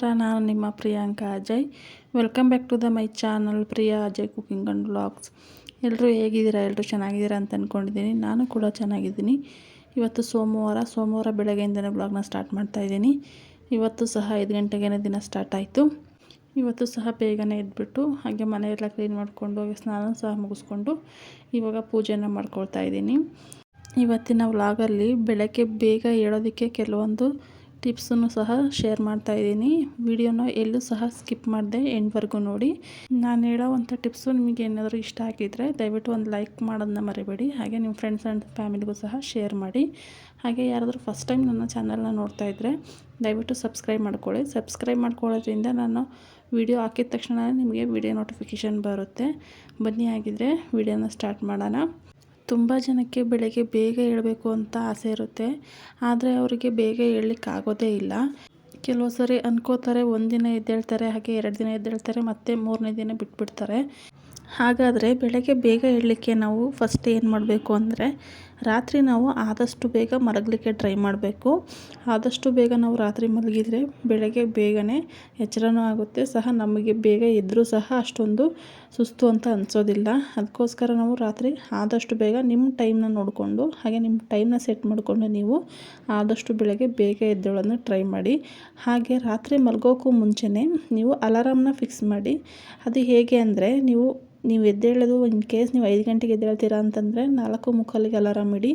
ನಮಸ್ಕಾರ, ನಾನು ನಿಮ್ಮ Priyanka Ajay. Welcome back to the my channel Priya Ajay cooking and vlogs ಎಲ್ಲರೂ ಹೇಗಿದ್ದೀರಾ? ಎಲ್ಲರೂ ಚೆನ್ನಾಗಿದ್ದೀರಾ ಅಂತ ಅಂದ್ಕೊಂಡಿದ್ದೀನಿ ನಾನು ಕೂಡ ಚೆನ್ನಾಗಿದ್ದೀನಿ. ಇವತ್ತು ಸೋಮವಾರ ಸೋಮವಾರ ಬೆಳಗ್ಗೆಯಿಂದನೇ ವ್ಲಾಗ್ನ ಸ್ಟಾರ್ಟ್ ಮಾಡ್ತಾಯಿದ್ದೀನಿ ಇವತ್ತು ಸಹ ಐದು ಗಂಟೆಗೇ ದಿನ ಸ್ಟಾರ್ಟ್ ಆಯಿತು. ಇವತ್ತು ಸಹ ಬೇಗನೆ ಇದ್ಬಿಟ್ಟು ಹಾಗೆ ಮನೆಯೆಲ್ಲ ಕ್ಲೀನ್ ಮಾಡಿಕೊಂಡು ಸ್ನಾನ ಸಹ ಮುಗಿಸ್ಕೊಂಡು, ಇವಾಗ ಪೂಜೆನ ಮಾಡ್ಕೊಳ್ತಾ ಇದ್ದೀನಿ. ಇವತ್ತಿನ ವ್ಲಾಗಲ್ಲಿ ಬೆಳಗ್ಗೆ ಬೇಗ ಹೇಳೋದಕ್ಕೆ ಕೆಲವೊಂದು ಟಿಪ್ಸನ್ನು ಸಹ ಶೇರ್ ಮಾಡ್ತಾ ಇದ್ದೀನಿ. ವಿಡಿಯೋನ ಎಲ್ಲೂ ಸಹ ಸ್ಕಿಪ್ ಮಾಡಿದೆ ಎಂಡ್ವರೆಗೂ ನೋಡಿ. ನಾನು ಹೇಳೋವಂಥ ಟಿಪ್ಸು ನಿಮಗೆ ಏನಾದರೂ ಇಷ್ಟ ಆಗಿದ್ದರೆ ದಯವಿಟ್ಟು ಒಂದು ಲೈಕ್ ಮಾಡೋದನ್ನ ಮರಿಬೇಡಿ. ಹಾಗೆ ನಿಮ್ಮ ಫ್ರೆಂಡ್ಸ್ ಆ್ಯಂಡ್ ಫ್ಯಾಮಿಲಿಗೂ ಸಹ ಶೇರ್ ಮಾಡಿ. ಹಾಗೆ ಯಾರಾದರೂ ಫಸ್ಟ್ ಟೈಮ್ ನನ್ನ ಚಾನಲ್ನ ನೋಡ್ತಾ ಇದ್ದರೆ ದಯವಿಟ್ಟು ಸಬ್ಸ್ಕ್ರೈಬ್ ಮಾಡ್ಕೊಳ್ಳಿ. ಸಬ್ಸ್ಕ್ರೈಬ್ ಮಾಡ್ಕೊಳ್ಳೋದ್ರಿಂದ ನಾನು ವಿಡಿಯೋ ಹಾಕಿದ ತಕ್ಷಣ ನಿಮಗೆ ವಿಡಿಯೋ ನೋಟಿಫಿಕೇಷನ್ ಬರುತ್ತೆ. ಬನ್ನಿ ಆಗಿದ್ದರೆ ವಿಡಿಯೋನ ಸ್ಟಾರ್ಟ್ ಮಾಡೋಣ. ತುಂಬ ಜನಕ್ಕೆ ಬೆಳಗ್ಗೆ ಬೇಗ ಏಳಬೇಕು ಅಂತ ಆಸೆ ಇರುತ್ತೆ. ಆದರೆ ಅವರಿಗೆ ಬೇಗ ಏಳಲಿಕ್ಕಾಗೋದೇ ಇಲ್ಲ. ಕೆಲವು ಸರಿ ಅನ್ಕೋತಾರೆ, ಒಂದಿನ ಎದ್ದೇಳ್ತಾರೆ, ಹಾಗೆ ಎರಡು ದಿನ ಎದ್ದೇಳ್ತಾರೆ, ಮತ್ತೆ ಮೂರನೇ ದಿನ ಬಿಟ್ಬಿಡ್ತಾರೆ. ಹಾಗಾದರೆ ಬೆಳಗ್ಗೆ ಬೇಗ ಏಳಲಿಕ್ಕೆ ನಾವು ಫಸ್ಟ್ ಏನು ಮಾಡಬೇಕು ಅಂದರೆ ರಾತ್ರಿ ನಾವು ಆದಷ್ಟು ಬೇಗ ಮಲಗಲಿಕ್ಕೆ ಟ್ರೈ ಮಾಡಬೇಕು. ಆದಷ್ಟು ಬೇಗ ನಾವು ರಾತ್ರಿ ಮಲಗಿದರೆ ಬೆಳಗ್ಗೆ ಬೇಗನೆ ಎಚ್ಚರನೂ ಆಗುತ್ತೆ. ಸಹ ನಮಗೆ ಬೇಗ ಎದ್ದರೂ ಸಹ ಅಷ್ಟೊಂದು ಸುಸ್ತು ಅಂತ ಅನಿಸೋದಿಲ್ಲ. ಅದಕ್ಕೋಸ್ಕರ ನಾವು ರಾತ್ರಿ ಆದಷ್ಟು ಬೇಗ ನಿಮ್ಮ ಟೈಮ್ನ ನೋಡಿಕೊಂಡು, ಹಾಗೆ ನಿಮ್ಮ ಟೈಮ್ನ ಸೆಟ್ ಮಾಡಿಕೊಂಡು ನೀವು ಆದಷ್ಟು ಬೆಳಗ್ಗೆ ಬೇಗ ಎದ್ದೇಳೋದನ್ನ ಟ್ರೈ ಮಾಡಿ. ಹಾಗೆ ರಾತ್ರಿ ಮಲಗೋಕ್ಕೂ ಮುಂಚೆನೇ ನೀವು ಅಲಾರಾಮ್ನ ಫಿಕ್ಸ್ ಮಾಡಿ. ಅದು ಹೇಗೆ ಅಂದರೆ, ನೀವು ನೀವು ಎದ್ದೇಳೋದು ಇನ್ ಕೇಸ್ ನೀವು ಐದು ಗಂಟೆಗೆ ಎದ್ದೇಳ್ತೀರಾ ಅಂತಂದರೆ ನಾಲ್ಕು ಮುಕ್ಕಾಲಿಗೆ ಅಲಾರಾಮ್ ಇಡಿ.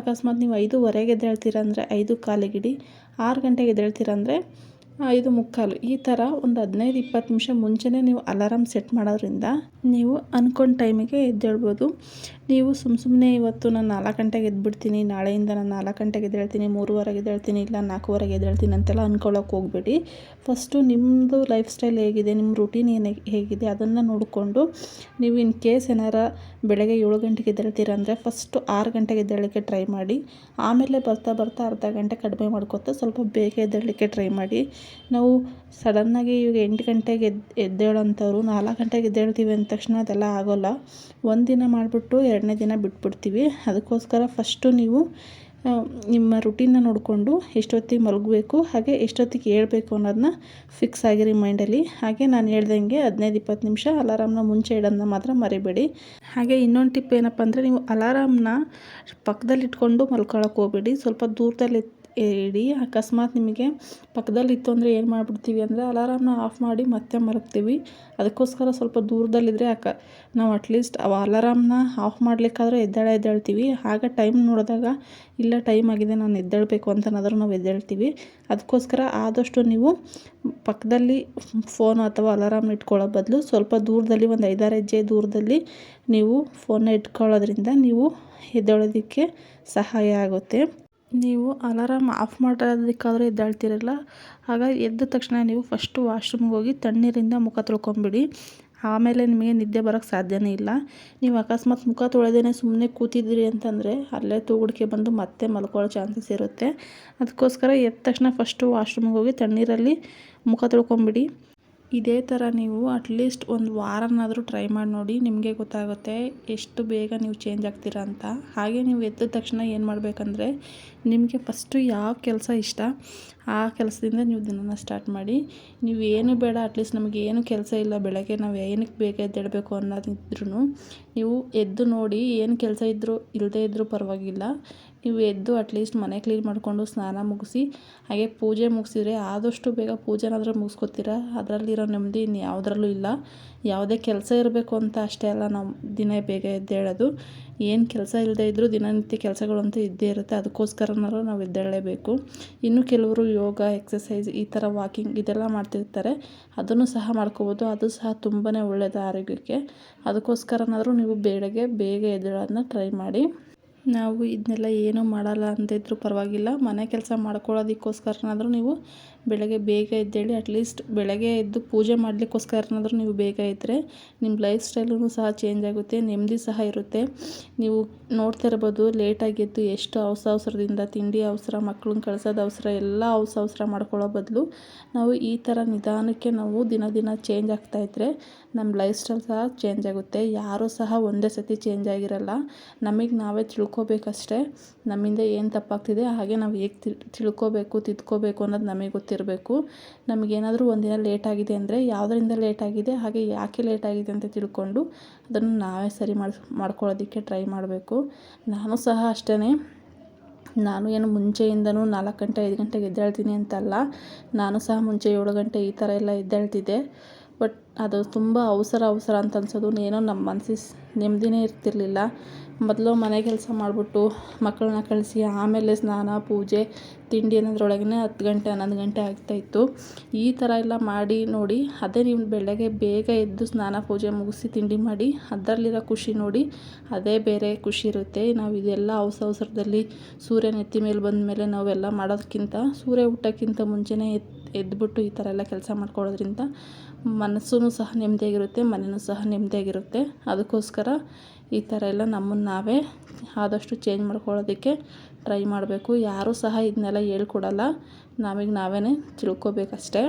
ಅಕಸ್ಮಾತ್ ನೀವು ಐದುವರೆಗೆ ಎದ್ದೇಳ್ತೀರ ಅಂದರೆ ಐದು ಕಾಲಿಗೆ ಇಡಿ. ಆರು ಗಂಟೆಗೆ ಎದ್ದೇಳ್ತೀರ ಅಂದರೆ ಐದು ಮುಕ್ಕಾಲು. ಈ ಥರ ಒಂದು ಹದಿನೈದು, ಇಪ್ಪತ್ತು ನಿಮಿಷ ಮುಂಚೆನೇ ನೀವು ಅಲಾರಾಮ್ ಸೆಟ್ ಮಾಡೋದ್ರಿಂದ ನೀವು ಅಂದ್ಕೊಂಡ ಟೈಮಿಗೆ ಎದ್ದೇಳ್ಬೋದು. ನೀವು ಸುಮ್ಮ ಸುಮ್ಮನೆ ಇವತ್ತು ನಾನು ನಾಲ್ಕು ಗಂಟೆಗೆ ಎದ್ಬಿಡ್ತೀನಿ, ನಾಳೆಯಿಂದ ನಾನು ನಾಲ್ಕು ಗಂಟೆಗೆ ಎದ್ದೇಳ್ತೀನಿ, ಮೂರುವರೆಗೆ ಎದ್ದೇಳ್ತೀನಿ, ಇಲ್ಲ ನಾಲ್ಕೂವರೆಗೆ ಎದ್ದೇಳ್ತೀನಿ ಅಂತೆಲ್ಲ ಅಂದ್ಕೊಳ್ಳೋಕೆ ಹೋಗಬೇಡಿ. ಫಸ್ಟು ನಿಮ್ಮದು ಲೈಫ್ ಸ್ಟೈಲ್ ಹೇಗಿದೆ ನಿಮ್ಮ ರುಟೀನ್ ಏನು ಹೇಗಿದೆ ಅದನ್ನು ನೋಡಿಕೊಂಡು ನೀವು ಇನ್ ಕೇಸ್ ಏನಾರ ಬೆಳಗ್ಗೆ ಏಳು ಗಂಟೆಗೆ ಎದ್ದೇಳ್ತೀರ ಅಂದರೆ ಫಸ್ಟು ಆರು ಗಂಟೆಗೆ ಎದ್ದೇಳಲಿಕ್ಕೆ ಟ್ರೈ ಮಾಡಿ. ಆಮೇಲೆ ಬರ್ತಾ ಬರ್ತಾ ಅರ್ಧ ಗಂಟೆ ಕಡಿಮೆ ಮಾಡ್ಕೊತಾ ಸ್ವಲ್ಪ ಬೇಗ ಎದ್ದೇಳಲಿಕ್ಕೆ ಟ್ರೈ ಮಾಡಿ. ನಾವು ಸಡನ್ನಾಗಿ ಇವಾಗ ಎಂಟು ಗಂಟೆಗೆ ಎದ್ದು ಎದ್ದೇಳೋಂಥವ್ರು ನಾಲ್ಕು ಗಂಟೆಗೆ ಎದ್ದೇಳ್ತೀವಿ ಅಂದ ತಕ್ಷಣ ಅದೆಲ್ಲ ಆಗೋಲ್ಲ. ಒಂದಿನ ಮಾಡಿಬಿಟ್ಟು ಎರಡನೇ ದಿನ ಬಿಟ್ಬಿಡ್ತೀವಿ. ಅದಕ್ಕೋಸ್ಕರ ಫಸ್ಟು ನೀವು ನಿಮ್ಮ ರುಟೀನ್ನ ನೋಡಿಕೊಂಡು ಎಷ್ಟೊತ್ತಿಗೆ ಮಲಗಬೇಕು, ಹಾಗೆ ಎಷ್ಟೊತ್ತಿಗೆ ಹೇಳ್ಬೇಕು ಅನ್ನೋದನ್ನ ಫಿಕ್ಸ್ ಆಗಿರಿ ಮೈಂಡಲ್ಲಿ ಹಾಗೆ ನಾನು ಹೇಳ್ದಂಗೆ ಹದಿನೈದು ಇಪ್ಪತ್ತು ನಿಮಿಷ ಅಲಾರಾಮ್ನ ಮುಂಚೆ ಇಡೋದನ್ನ ಮಾತ್ರ ಮರಿಬೇಡಿ. ಹಾಗೆ ಇನ್ನೊಂದು ಟಿಪ್ ಏನಪ್ಪ ಅಂದರೆ ನೀವು ಅಲಾರಾಮ್ನ ಪಕ್ಕದಲ್ಲಿ ಇಟ್ಕೊಂಡು ಮಲ್ಕೊಳಕ್ಕೆ ಹೋಗ್ಬೇಡಿ. ಸ್ವಲ್ಪ ದೂರದಲ್ಲಿ ಇಡಿ ಅಕಸ್ಮಾತ್ ನಿಮಗೆ ಪಕ್ಕದಲ್ಲಿತ್ತು ಅಂದರೆ ಏನು ಮಾಡಿಬಿಡ್ತೀವಿ ಅಂದರೆ ಅಲಾರಾಮ್ನ ಆಫ್ ಮಾಡಿ ಮತ್ತೆ ಮಲಗ್ತೀವಿ. ಅದಕ್ಕೋಸ್ಕರ ಸ್ವಲ್ಪ ದೂರದಲ್ಲಿದ್ದರೆ ಅಕ ನಾವು ಅಟ್ಲೀಸ್ಟ್ ಅವ ಅಲಾರಾಮ್ನ ಆಫ್ ಮಾಡಲಿಕ್ಕಾದ್ರೆ ಎದ್ದಾಳೆ ಎದ್ದೇಳ್ತೀವಿ. ಆಗ ಟೈಮ್ ನೋಡಿದಾಗ ಇಲ್ಲ ಟೈಮ್ ಆಗಿದೆ, ನಾನು ಎದ್ದೇಳಬೇಕು ಅಂತನಾದರೂ ನಾವು ಎದ್ದೇಳ್ತೀವಿ. ಅದಕ್ಕೋಸ್ಕರ ಆದಷ್ಟು ನೀವು ಪಕ್ಕದಲ್ಲಿ ಫೋನ್ ಅಥವಾ ಅಲಾರಾಮ್ನ ಇಟ್ಕೊಳ್ಳೋ ಬದಲು ಸ್ವಲ್ಪ ದೂರದಲ್ಲಿ ಒಂದು ಐದಾರು ಹೆಜ್ಜೆ ದೂರದಲ್ಲಿ ನೀವು ಫೋನ್ನ ಇಟ್ಕೊಳ್ಳೋದ್ರಿಂದ ನೀವು ಎದ್ದೇಳೋದಕ್ಕೆ ಸಹಾಯ ಆಗುತ್ತೆ. ನೀವು ಅಲಾರಾಮ್ ಆಫ್ ಮಾಡೋದಕ್ಕಾದರೂ ಎದ್ದೇಳ್ತಿರಲ್ಲ. ಆಗ ಎದ್ದ ತಕ್ಷಣ ನೀವು ಫಸ್ಟು ವಾಶ್ರೂಮ್ಗೆ ಹೋಗಿ ತಣ್ಣೀರಿಂದ ಮುಖ ತೊಳ್ಕೊಂಬಿಡಿ. ಆಮೇಲೆ ನಿಮಗೆ ನಿದ್ದೆ ಬರೋಕ್ಕೆ ಸಾಧ್ಯನೇ ಇಲ್ಲ. ನೀವು ಅಕಸ್ಮಾತ್ ಮುಖ ತೊಳೆದೇ ಸುಮ್ಮನೆ ಕೂತಿದ್ದೀರಿ ಅಂತಂದರೆ ಅಲ್ಲೇ ತೂಗುಡಿಕೆ ಬಂದು ಮತ್ತೆ ಮಲ್ಕೊಳ್ಳೋ ಚಾನ್ಸಸ್ ಇರುತ್ತೆ. ಅದಕ್ಕೋಸ್ಕರ ಎದ್ದ ತಕ್ಷಣ ಫಸ್ಟು ವಾಶ್ರೂಮ್ಗೆ ಹೋಗಿ ತಣ್ಣೀರಲ್ಲಿ ಮುಖ ತೊಳ್ಕೊಂಬಿಡಿ. ಇದೇ ಥರ ನೀವು ಅಟ್ಲೀಸ್ಟ್ ಒಂದು ವಾರನಾದರೂ ಟ್ರೈ ಮಾಡಿ ನೋಡಿ ನಿಮಗೆ ಗೊತ್ತಾಗುತ್ತೆ ಎಷ್ಟು ಬೇಗ ನೀವು ಚೇಂಜ್ ಆಗ್ತೀರಾ ಅಂತ. ಹಾಗೆ ನೀವು ಎದ್ದ ತಕ್ಷಣ ಏನು ಮಾಡಬೇಕಂದ್ರೆ ನಿಮಗೆ ಫಸ್ಟು ಯಾವ ಕೆಲಸ ಇಷ್ಟ ಆ ಕೆಲಸದಿಂದ ನೀವು ದಿನನ ಸ್ಟಾರ್ಟ್ ಮಾಡಿ, ನೀವು ಏನು ಬೇಡ ಅಟ್ಲೀಸ್ಟ್ ನಮಗೆ ಏನು ಕೆಲಸ ಇಲ್ಲ, ಬೆಳಗ್ಗೆ ನಾವು ಏನಕ್ಕೆ ಬೇಗ ಎದ್ದೇಳಬೇಕು ಅನ್ನೋದಿದ್ರೂ ನೀವು ಎದ್ದು ನೋಡಿ ಏನು ಕೆಲಸ ಇದ್ದರೂ ಇಲ್ಲದೇ ಇದ್ದರೂ ಪರವಾಗಿಲ್ಲ. ನೀವು ಎದ್ದು ಅಟ್ಲೀಸ್ಟ್ ಮನೆ ಕ್ಲೀನ್ ಮಾಡಿಕೊಂಡು ಸ್ನಾನ ಮುಗಿಸಿ, ಹಾಗೆ ಪೂಜೆ ಮುಗಿಸಿದ್ರೆ ಆದಷ್ಟು ಬೇಗ ಪೂಜೆನಾದರೂ ಮುಗಿಸ್ಕೊತೀರ? ಅದರಲ್ಲಿರೋ ನೆಮ್ಮದಿ ಇನ್ನು ಯಾವುದರಲ್ಲೂ ಇಲ್ಲ. ಯಾವುದೇ ಕೆಲಸ ಇರಬೇಕು ಅಂತ ಅಷ್ಟೇ ಅಲ್ಲ, ನಾವು ದಿನ ಬೇಗ ಎದ್ದೇಳೋದು. ಏನು ಕೆಲಸ ಇಲ್ಲದೇ ಇದ್ದರೂ ದಿನನಿತ್ಯ ಕೆಲಸಗಳಂತೂ ಇದ್ದೇ ಇರುತ್ತೆ. ಅದಕ್ಕೋಸ್ಕರನಾದ್ರು ನಾವು ಎದ್ದೇಳಲೇಬೇಕು. ಇನ್ನು ಕೆಲವರು ಯೋಗ ಎಕ್ಸಸೈಸ್ ಈ ಥರ ವಾಕಿಂಗ್ ಇದೆಲ್ಲ ಮಾಡ್ತಿರ್ತಾರೆ. ಅದನ್ನು ಸಹ ಮಾಡ್ಕೋಬೋದು. ಅದು ಸಹ ತುಂಬಾ ಒಳ್ಳೆಯದು ಆರೋಗ್ಯಕ್ಕೆ. ಅದಕ್ಕೋಸ್ಕರನಾದರೂ ನೀವು ಬೇಡಗೆ ಬೇಗ ಎದ್ದೇಳೋದನ್ನ ಟ್ರೈ ಮಾಡಿ. ನಾವು ಇದನ್ನೆಲ್ಲ ಏನೂ ಮಾಡಲ್ಲ ಅಂತಿದ್ರೂ ಪರವಾಗಿಲ್ಲ. ಮನೆ ಕೆಲಸ ಮಾಡ್ಕೊಳ್ಳೋದಕ್ಕೋಸ್ಕರನಾದರೂ ನೀವು ಬೆಳಗ್ಗೆ ಬೇಗ ಎದ್ದೇಳಿ ಅಟ್ಲೀಸ್ಟ್ ಬೆಳಗ್ಗೆ ಎದ್ದು ಪೂಜೆ ಮಾಡಲಿಕ್ಕೋಸ್ಕರನಾದರೂ ನೀವು ಬೇಗ ಇದ್ದರೆ ನಿಮ್ಮ ಲೈಫ್ ಸ್ಟೈಲೂ ಸಹ ಚೇಂಜ್ ಆಗುತ್ತೆ, ನೆಮ್ಮದಿ ಸಹ ಇರುತ್ತೆ. ನೀವು ನೋಡ್ತಾ ಇರ್ಬೋದು ಲೇಟಾಗಿ ಎದ್ದು ಎಷ್ಟು ಅವಸ ಅವಸರದಿಂದ ತಿಂಡಿ ಅವಸರ ಮಕ್ಕಳನ್ನ ಕಳ್ಸೋದು ಅವಸರ, ಎಲ್ಲ ಅವಸ ಅವಸರ ಮಾಡ್ಕೊಳ್ಳೋ ಬದಲು ನಾವು ಈ ಥರ ನಿಧಾನಕ್ಕೆ ನಾವು ದಿನ ದಿನ ಚೇಂಜ್ ಆಗ್ತಾ ಇದ್ದರೆ ನಮ್ಮ ಲೈಫ್ ಸ್ಟೈಲ್ ಸಹ ಚೇಂಜ್ ಆಗುತ್ತೆ. ಯಾರೂ ಸಹ ಒಂದೇ ಸತಿ ಚೇಂಜ್ ಆಗಿರಲ್ಲ. ನಮಗೆ ನಾವೇ ತಿಳ್ಕೊ ತಿಳ್ಕೊಬೇಕಷ್ಟೇ. ನಮ್ಮಿಂದ ಏನು ತಪ್ಪಾಗ್ತಿದೆ, ಹಾಗೆ ನಾವು ಹೇಗೆ ತಿಳ್ಕೋಬೇಕು, ತಿದ್ಕೋಬೇಕು ಅನ್ನೋದು ನಮಗೆ ಗೊತ್ತಿರಬೇಕು. ನಮಗೇನಾದರೂ ಒಂದಿನ ಲೇಟ್ ಆಗಿದೆ ಅಂದರೆ ಯಾವುದರಿಂದ ಲೇಟ್ ಆಗಿದೆ, ಹಾಗೆ ಯಾಕೆ ಲೇಟ್ ಆಗಿದೆ ಅಂತ ತಿಳ್ಕೊಂಡು ಅದನ್ನು ನಾವೇ ಸರಿ ಮಾಡಿ ಮಾಡ್ಕೊಳ್ಳೋದಕ್ಕೆ ಟ್ರೈ ಮಾಡಬೇಕು. ನಾನು ಸಹ ಅಷ್ಟೇ ನಾನು ಏನು ಮುಂಚೆಯಿಂದನೂ ನಾಲ್ಕು ಗಂಟೆ, ಐದು ಗಂಟೆಗೆ ಎದ್ದೇಳ್ತೀನಿ ಅಂತಲ್ಲ. ನಾನು ಸಹ ಮುಂಚೆ ಏಳು ಗಂಟೆ ಈ ಥರ ಎಲ್ಲ ಎದ್ದೇಳ್ತಿದ್ದೆ. ಬಟ್ ಅದು ತುಂಬ ಅವಸರ ಅವಸರ ಅಂತ ಅನ್ಸೋದು. ಏನೋ ನಮ್ಮ ಮನಸ್ಸಿಗೆ ನೆಮ್ಮದಿನೇ ಇರ್ತಿರಲಿಲ್ಲ. ಮೊದಲು ಮನೆ ಕೆಲಸ ಮಾಡಿಬಿಟ್ಟು ಮಕ್ಕಳನ್ನ ಕಳಿಸಿ ಆಮೇಲೆ ಸ್ನಾನ ಪೂಜೆ ತಿಂಡಿ ಅನ್ನೋದ್ರೊಳಗೇ ಹತ್ತು ಗಂಟೆ, ಹನ್ನೊಂದು ಗಂಟೆ ಆಗ್ತಾಯಿತ್ತು ಈ ಥರ ಎಲ್ಲ ಮಾಡಿ ನೋಡಿ, ಅದೇ ನಿಮ್ಮ ಬೆಳಗ್ಗೆ ಬೇಗ ಎದ್ದು ಸ್ನಾನ, ಪೂಜೆ ಮುಗಿಸಿ ತಿಂಡಿ ಮಾಡಿ, ಅದರಲ್ಲಿರೋ ಖುಷಿ ನೋಡಿ, ಅದೇ ಬೇರೆ ಖುಷಿ ಇರುತ್ತೆ. ನಾವು ಇದೆಲ್ಲ ಅವಸ ಅವಸರದಲ್ಲಿ ಸೂರ್ಯ ನೆತ್ತಿ ಮೇಲೆ ಬಂದ ಮೇಲೆ ನಾವೆಲ್ಲ ಮಾಡೋದಕ್ಕಿಂತ ಸೂರ್ಯ ಊಟಕ್ಕಿಂತ ಮುಂಚೆನೇ ಎದ್ದು ಎದ್ಬಿಟ್ಟು ಈ ಥರ ಎಲ್ಲ ಕೆಲಸ ಮಾಡ್ಕೊಳ್ಳೋದ್ರಿಂದ ಮನಸ್ಸೂ ಸಹ ನೆಮ್ಮದಿಯಾಗಿರುತ್ತೆ ಮನೆಯೂ ಸಹ ನೆಮ್ಮದಿಯಾಗಿರುತ್ತೆ. ಅದಕ್ಕೋಸ್ಕರ ಈ ಥರ ಎಲ್ಲ ನಮ್ಮನ್ನು ನಾವೇ ಆದಷ್ಟು ಚೇಂಜ್ ಮಾಡ್ಕೊಳ್ಳೋದಕ್ಕೆ ಟ್ರೈ ಮಾಡಬೇಕು. ಯಾರೂ ಸಹ ಇದನ್ನೆಲ್ಲ ಹೇಳ್ಕೊಡಲ್ಲ. ನಮಗೆ ನಾವೇ ತಿಳ್ಕೊಬೇಕಷ್ಟೆ.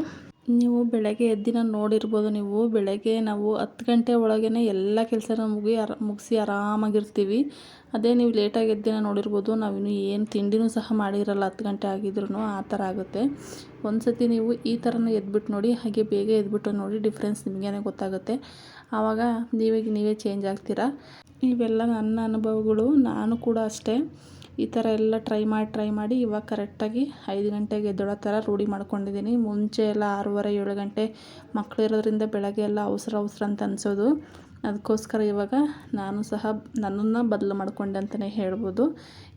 ನೀವು ಬೆಳಗ್ಗೆ ಎದ್ದಿನ ನೋಡಿರ್ಬೋದು ನೀವು. ಬೆಳಗ್ಗೆ ನಾವು ಹತ್ತು ಗಂಟೆ ಒಳಗೇ ಎಲ್ಲ ಕೆಲಸನ ಮುಗಿ ಅರ ಮುಗಿಸಿ ಆರಾಮಾಗಿರ್ತೀವಿ. ಅದೇ ನೀವು ಲೇಟಾಗಿ ಎದ್ದಿನ ನೋಡಿರ್ಬೋದು. ನಾವಿನ್ನು ಏನು ತಿಂಡಿನೂ ಸಹ ಮಾಡಿರಲ್ಲ ಹತ್ತು ಗಂಟೆ ಆಗಿದ್ರೂ ಆ ಥರ ಆಗುತ್ತೆ. ಒಂದು ಸತಿ ನೀವು ಈ ಥರನೂ ಎದ್ಬಿಟ್ಟು ನೋಡಿ, ಹಾಗೆ ಬೇಗ ಎದ್ಬಿಟ್ಟು ನೋಡಿ ಡಿಫ್ರೆನ್ಸ್ ನಿಮಗೇನೆ ಗೊತ್ತಾಗುತ್ತೆ. ಆವಾಗ ನೀವೇ ನೀವೇ ಚೇಂಜ್ ಆಗ್ತೀರಾ? ಇವೆಲ್ಲ ನನ್ನ ಅನುಭವಗಳು. ನಾನು ಕೂಡ ಅಷ್ಟೇ. ಈ ಥರ ಎಲ್ಲ ಟ್ರೈ ಮಾಡಿ ಟ್ರೈ ಮಾಡಿ ಇವಾಗ ಕರೆಕ್ಟಾಗಿ ಐದು ಗಂಟೆಗೆ ಎದ್ದೇಳೋ ಥರ ರೂಢಿ ಮಾಡ್ಕೊಂಡಿದ್ದೀನಿ. ಮುಂಚೆ ಎಲ್ಲ ಆರೂವರೆ, ಏಳು ಗಂಟೆ ಮಕ್ಕಳಿರೋದ್ರಿಂದ ಬೆಳಗ್ಗೆ ಎಲ್ಲ ಅವಸರ ಅವಸರ ಅಂತ ಅನಿಸೋದು. ಅದಕ್ಕೋಸ್ಕರ ಇವಾಗ ನಾನು ಸಹ ನನ್ನನ್ನು ಬದಲು ಮಾಡಿಕೊಂಡೆ ಅಂತಲೇ ಹೇಳ್ಬೋದು.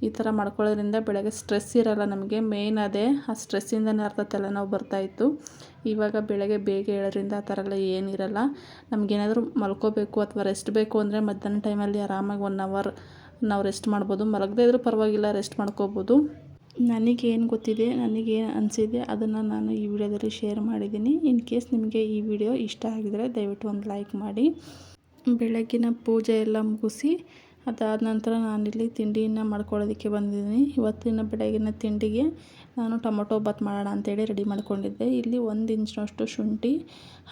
ಈ ಥರ ಮಾಡ್ಕೊಳ್ಳೋದ್ರಿಂದ ಬೆಳಗ್ಗೆ ಸ್ಟ್ರೆಸ್ ಇರೋಲ್ಲ ನಮಗೆ. ಮೇಯ್ನ್ ಅದೇ, ಆ ಸ್ಟ್ರೆಸ್ಸಿಂದನೇ ಅರ್ಧ ತಲೆನೋವು ಬರ್ತಾಯಿತ್ತು ಇವಾಗ ಬೆಳಗ್ಗೆ ಬೇಗ ಹೇಳೋದ್ರಿಂದ ಆ ಥರ ಎಲ್ಲ ಏನಿರಲ್ಲ ನಮಗೇನಾದರೂ ಮಲ್ಕೋಬೇಕು ಅಥವಾ ರೆಸ್ಟ್ ಬೇಕು ಅಂದರೆ ಮಧ್ಯಾಹ್ನ ಟೈಮಲ್ಲಿ ಆರಾಮಾಗಿ ಒನ್ ಅವರ್ ನಾವು ರೆಸ್ಟ್ ಮಾಡ್ಬೋದು. ಮಲಗದೇ ಇದ್ರೂ ಪರವಾಗಿಲ್ಲ ರೆಸ್ಟ್ ಮಾಡ್ಕೋಬೋದು. ನನಗೇನು ಗೊತ್ತಿದೆ, ನನಗೇನು ಅನಿಸಿದೆ ಅದನ್ನು ನಾನು ಈ ವಿಡಿಯೋದಲ್ಲಿ ಶೇರ್ ಮಾಡಿದ್ದೀನಿ. ಇನ್ ಕೇಸ್ ನಿಮಗೆ ಈ ವಿಡಿಯೋ ಇಷ್ಟ ಆಗಿದರೆ ದಯವಿಟ್ಟು ಒಂದು ಲೈಕ್ ಮಾಡಿ. ಬೆಳಗ್ಗಿನ ಪೂಜೆ ಎಲ್ಲ ಮುಗಿಸಿ, ಅದಾದ ನಂತರ ನಾನಿಲ್ಲಿ ತಿಂಡಿಯನ್ನು ಮಾಡ್ಕೊಳ್ಳೋದಕ್ಕೆ ಬಂದಿದ್ದೀನಿ. ಇವತ್ತಿನ ಬೆಳಗಿನ ತಿಂಡಿಗೆ ನಾನು ಟೊಮೊಟೊ ಬಾತ್ ಮಾಡೋಣ ಅಂತೇಳಿ ರೆಡಿ ಮಾಡ್ಕೊಂಡಿದ್ದೆ. ಇಲ್ಲಿ ಒಂದು ಇಂಚಿನಷ್ಟು ಶುಂಠಿ,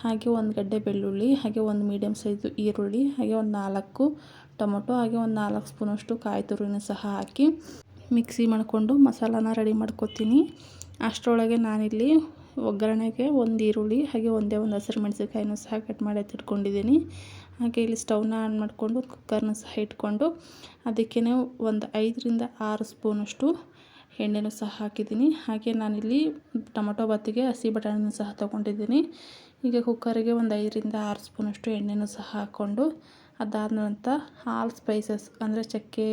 ಹಾಗೆ ಒಂದು ಗಡ್ಡೆ ಬೆಳ್ಳುಳ್ಳಿ, ಹಾಗೆ ಒಂದು ಮೀಡಿಯಮ್ ಸೈಜು ಈರುಳ್ಳಿ, ಹಾಗೆ ಒಂದು ನಾಲ್ಕು ಟೊಮೊಟೊ, ಹಾಗೆ ಒಂದು ನಾಲ್ಕು ಸ್ಪೂನಷ್ಟು ಕಾಯಿ ತುರಿನ ಸಹ ಹಾಕಿ ಮಿಕ್ಸಿ ಮಾಡಿಕೊಂಡು ಮಸಾಲಾನ ರೆಡಿ ಮಾಡ್ಕೊತೀನಿ. ಅಷ್ಟರೊಳಗೆ ನಾನಿಲ್ಲಿ ಒಗ್ಗರಣೆಗೆ ಒಂದು ಈರುಳ್ಳಿ, ಹಾಗೆ ಒಂದೇ ಒಂದು ಹಸಿರು ಮೆಣಸಿನ್ಕಾಯಿನೂ ಸಹ ಕಟ್ ಮಾಡಿ ಎತ್ತಿಟ್ಕೊಂಡಿದ್ದೀನಿ ಹಾಗೆ ಇಲ್ಲಿ ಸ್ಟವ್ನ ಆನ್ ಮಾಡಿಕೊಂಡು ಕುಕ್ಕರ್ನ ಸಹ ಇಟ್ಕೊಂಡು ಅದಕ್ಕೇ ಒಂದು ಐದರಿಂದ ಆರು ಸ್ಪೂನಷ್ಟು ಎಣ್ಣೆನೂ ಸಹ ಹಾಕಿದ್ದೀನಿ. ಹಾಗೆ ನಾನಿಲ್ಲಿ ಟೊಮೊಟೊ ಬಾತಿಗೆ ಹಸಿ ಬಟಾಣಿನೂ ಸಹ ತೊಗೊಂಡಿದ್ದೀನಿ. ಈಗ ಕುಕ್ಕರಿಗೆ ಒಂದು ಐದರಿಂದ ಆರು ಸ್ಪೂನಷ್ಟು ಎಣ್ಣೆನೂ ಸಹ ಹಾಕ್ಕೊಂಡು ಅದಾದ ನಂತರ ಆಲ್ ಸ್ಪೈಸಸ್ ಅಂದರೆ ಚಕ್ಕೆ,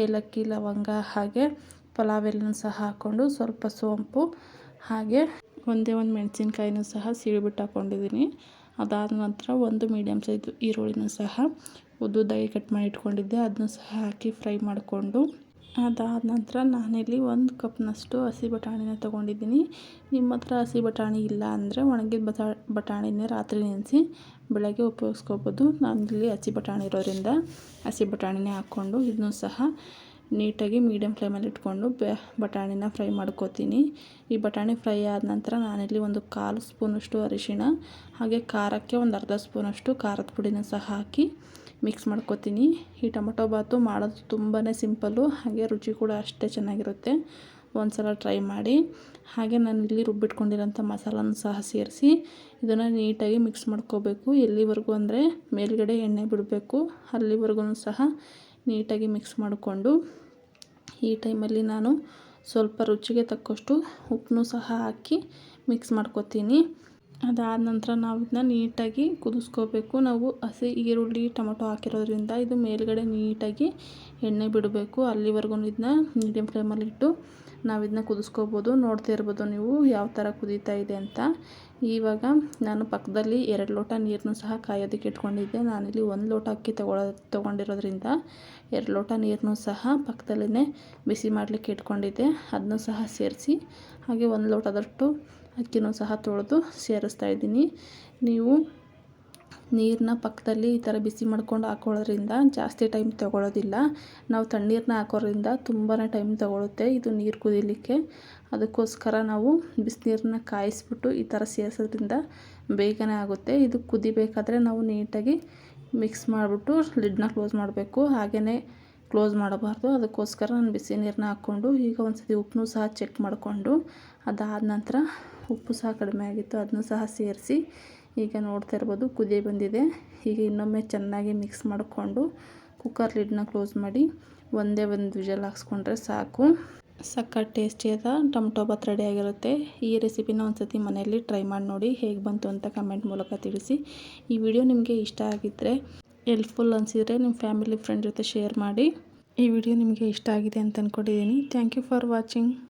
ಏಲಕ್ಕಿ, ಲವಂಗ ಹಾಗೆ ಪಲಾವ್ ಎಲೆನೂ ಸಹ ಹಾಕ್ಕೊಂಡು ಸ್ವಲ್ಪ ಸೋಂಪು ಹಾಗೆ ಒಂದೇ ಒಂದು ಮೆಣಸಿನ್ಕಾಯಿನೂ ಸಹ ಸೀಳಿಬಿಟ್ಟು ಹಾಕ್ಕೊಂಡಿದ್ದೀನಿ ಅದಾದ ನಂತರ ಒಂದು ಮೀಡಿಯಮ್ ಸೈಜ್ ಈರುಳ್ಳಿನೂ ಸಹ ಉದ್ದುದ್ದಾಗಿ ಕಟ್ ಮಾಡಿ ಇಟ್ಕೊಂಡಿದ್ದೆ ಅದನ್ನು ಸಹ ಹಾಕಿ ಫ್ರೈ ಮಾಡಿಕೊಂಡು ಅದಾದ ನಂತರ ನಾನಿಲ್ಲಿ ಒಂದು ಕಪ್ನಷ್ಟು ಹಸಿ ಬಟಾಣಿನ ತೊಗೊಂಡಿದ್ದೀನಿ. ನಿಮ್ಮ ಹತ್ರ ಹಸಿ ಬಟಾಣಿ ಇಲ್ಲ ಅಂದರೆ ಒಣಗಿದ ಬಟಾ ಬಟಾಣಿನೇ ರಾತ್ರಿ ನೆನೆಸಿ ಬೆಳಗ್ಗೆ ಉಪಯೋಗಿಸ್ಕೋಬೋದು. ನಾನಿಲ್ಲಿ ಹಸಿ ಬಟಾಣಿ ಇರೋದ್ರಿಂದ ಹಸಿ ಬಟಾಣಿನೇ ಹಾಕ್ಕೊಂಡು ಇದನ್ನು ಸಹ ನೀಟಾಗಿ ಮೀಡಿಯಮ್ ಫ್ಲೇಮಲ್ಲಿ ಇಟ್ಕೊಂಡು ಬೆ, ಬಟಾಣಿನ ಫ್ರೈ ಮಾಡ್ಕೋತೀನಿ. ಈ ಬಟಾಣಿ ಫ್ರೈ ಆದ ನಂತರ ನಾನಿಲ್ಲಿ ಒಂದು ಕಾಲು ಸ್ಪೂನಷ್ಟು ಅರಿಶಿಣ, ಹಾಗೆ ಖಾರಕ್ಕೆ ಒಂದು ಅರ್ಧ ಸ್ಪೂನಷ್ಟು ಖಾರದ ಪುಡಿನ ಸಹ ಹಾಕಿ ಮಿಕ್ಸ್ ಮಾಡ್ಕೋತೀನಿ. ಈ ಟೊಮೊಟೊ ಬಾತು ಮಾಡೋದು ತುಂಬಾ ಸಿಂಪಲ್ಲು. ಹಾಗೆ ರುಚಿ ಕೂಡ ಅಷ್ಟೇ ಚೆನ್ನಾಗಿರುತ್ತೆ. ಒಂದು ಸಲ ಟ್ರೈ ಮಾಡಿ. ಹಾಗೆ ನಾನು ಇಲ್ಲಿ ರುಬ್ಬಿಟ್ಕೊಂಡಿರೋಂಥ ಮಸಾಲನೂ ಸಹ ಸೇರಿಸಿ ಇದನ್ನು ನೀಟಾಗಿ ಮಿಕ್ಸ್ ಮಾಡ್ಕೋಬೇಕು. ಎಲ್ಲಿವರೆಗೂ ಅಂದರೆ ಮೇಲ್ಗಡೆ ಎಣ್ಣೆ ಬಿಡಬೇಕು. ಅಲ್ಲಿವರೆಗೂ ಸಹ ನೀಟಾಗಿ ಮಿಕ್ಸ್ ಮಾಡಿಕೊಂಡು ಈ ಟೈಮಲ್ಲಿ ನಾನು ಸ್ವಲ್ಪ ರುಚಿಗೆ ತಕ್ಕಷ್ಟು ಉಪ್ಪನ್ನು ಸಹ ಹಾಕಿ ಮಿಕ್ಸ್ ಮಾಡ್ಕೋತೀನಿ. ಅದಾದ ನಂತರ ನಾವು ಇದನ್ನ ನೀಟಾಗಿ ಕುದಿಸ್ಕೋಬೇಕು. ನಾವು ಹಸಿ ಈರುಳ್ಳಿ, ಟೊಮೊಟೊ ಹಾಕಿರೋದ್ರಿಂದ ಇದು ಮೇಲುಗಡೆ ನೀಟಾಗಿ ಎಣ್ಣೆ ಬಿಡಬೇಕು. ಅಲ್ಲಿವರೆಗೂ ಇದನ್ನ ಮೀಡಿಯಮ್ ಫ್ಲೇಮಲ್ಲಿಟ್ಟು ನಾವು ಇದನ್ನ ಕುದಿಸ್ಕೋಬೋದು. ನೋಡ್ತಾ ಇರ್ಬೋದು ನೀವು ಯಾವ ಥರ ಕುದೀತಾ ಇದೆ ಅಂತ. ಇವಾಗ ನಾನು ಪಕ್ಕದಲ್ಲಿ ಎರಡು ಲೋಟ ನೀರನ್ನು ಸಹ ಕಾಯೋದಕ್ಕೆ ಇಟ್ಕೊಂಡಿದ್ದೆ. ನಾನಿಲ್ಲಿ ಒಂದು ಲೋಟ ಅಕ್ಕಿ ತಗೊಳ್ಳೋ ತೊಗೊಂಡಿರೋದ್ರಿಂದ ಎರಡು ಲೋಟ ನೀರನ್ನು ಸಹ ಪಕ್ಕದಲ್ಲೇ ಬಿಸಿ ಮಾಡಲಿಕ್ಕೆ ಇಟ್ಕೊಂಡಿದ್ದೆ. ಅದನ್ನು ಸಹ ಸೇರಿಸಿ ಹಾಗೆ ಒಂದು ಲೋಟದಷ್ಟು ಅಕ್ಕಿನೂ ಸಹ ತೊಳೆದು ಸೇರಿಸ್ತಾ ಇದ್ದೀನಿ. ನೀವು ನೀರನ್ನ ಪಕ್ಕದಲ್ಲಿ ಈ ಥರ ಬಿಸಿ ಮಾಡ್ಕೊಂಡು ಹಾಕೊಳ್ಳೋದ್ರಿಂದ ಜಾಸ್ತಿ ಟೈಮ್ ತೊಗೊಳ್ಳೋದಿಲ್ಲ ನಾವು ತಣ್ಣೀರನ್ನ ಹಾಕೋದ್ರಿಂದ ತುಂಬಾ ಟೈಮ್ ತೊಗೊಳುತ್ತೆ ಇದು ನೀರು ಕುದಿಲಿಕ್ಕೆ. ಅದಕ್ಕೋಸ್ಕರ ನಾವು ಬಿಸಿನೀರನ್ನ ಕಾಯಿಸ್ಬಿಟ್ಟು ಈ ಥರ ಸೇರಿಸೋದ್ರಿಂದ ಬೇಗನೆ ಆಗುತ್ತೆ. ಇದು ಕುದಿಬೇಕಾದ್ರೆ ನಾವು ನೀಟಾಗಿ ಮಿಕ್ಸ್ ಮಾಡಿಬಿಟ್ಟು ಲಿಡ್ನ ಕ್ಲೋಸ್ ಮಾಡಬೇಕು. ಹಾಗೆಯೇ ಕ್ಲೋಸ್ ಮಾಡಬಾರ್ದು. ಅದಕ್ಕೋಸ್ಕರ ನಾನು ಬಿಸಿ ನೀರನ್ನ ಹಾಕ್ಕೊಂಡು ಈಗ ಒಂದು ಸತಿ ಉಪ್ಪನ್ನು ಸಹ ಚೆಕ್ ಮಾಡಿಕೊಂಡು ಅದಾದ ನಂತರ ಉಪ್ಪು ಸಹ ಕಡಿಮೆ ಆಗಿತ್ತು ಅದನ್ನು ಸಹ ಸೇರಿಸಿ ಈಗ ನೋಡ್ತಾ ಇರ್ಬೋದು, ಕುದಿ ಬಂದಿದೆ. ಈಗ ಇನ್ನೊಮ್ಮೆ ಚೆನ್ನಾಗಿ ಮಿಕ್ಸ್ ಮಾಡಿಕೊಂಡು ಕುಕ್ಕರ್ ಲಿಡ್ನ ಕ್ಲೋಸ್ ಮಾಡಿ ಒಂದೇ ಒಂದು ವಿಜಲ್ ಹಾಕ್ಸ್ಕೊಂಡ್ರೆ ಸಾಕು. ಸಖತ್ ಟೇಸ್ಟಿಯಾದ ಟೊಮೊಟೊ ಬಾತ್ ರೆಡಿ ಆಗಿರುತ್ತೆ. ಈ ರೆಸಿಪಿನ ಒಂದು ಸತಿ ಮನೆಯಲ್ಲಿ ಟ್ರೈ ಮಾಡಿ ನೋಡಿ ಹೇಗೆ ಬಂತು ಅಂತ ಕಮೆಂಟ್ ಮೂಲಕ ತಿಳಿಸಿ. ಈ ವಿಡಿಯೋ ನಿಮಗೆ ಇಷ್ಟ ಆಗಿದ್ದರೆ ಹೆಲ್ಪ್ಫುಲ್ ಅನಿಸಿದರೆ ನಿಮ್ಮ ಫ್ಯಾಮಿಲಿ ಫ್ರೆಂಡ್ ಜೊತೆ ಶೇರ್ ಮಾಡಿ. ಈ ವಿಡಿಯೋ ನಿಮಗೆ ಇಷ್ಟ ಆಗಿದೆ ಅಂತ ಅಂದ್ಕೊಂಡಿದ್ದೀನಿ ಥ್ಯಾಂಕ್ ಯು ಫಾರ್ ವಾಚಿಂಗ್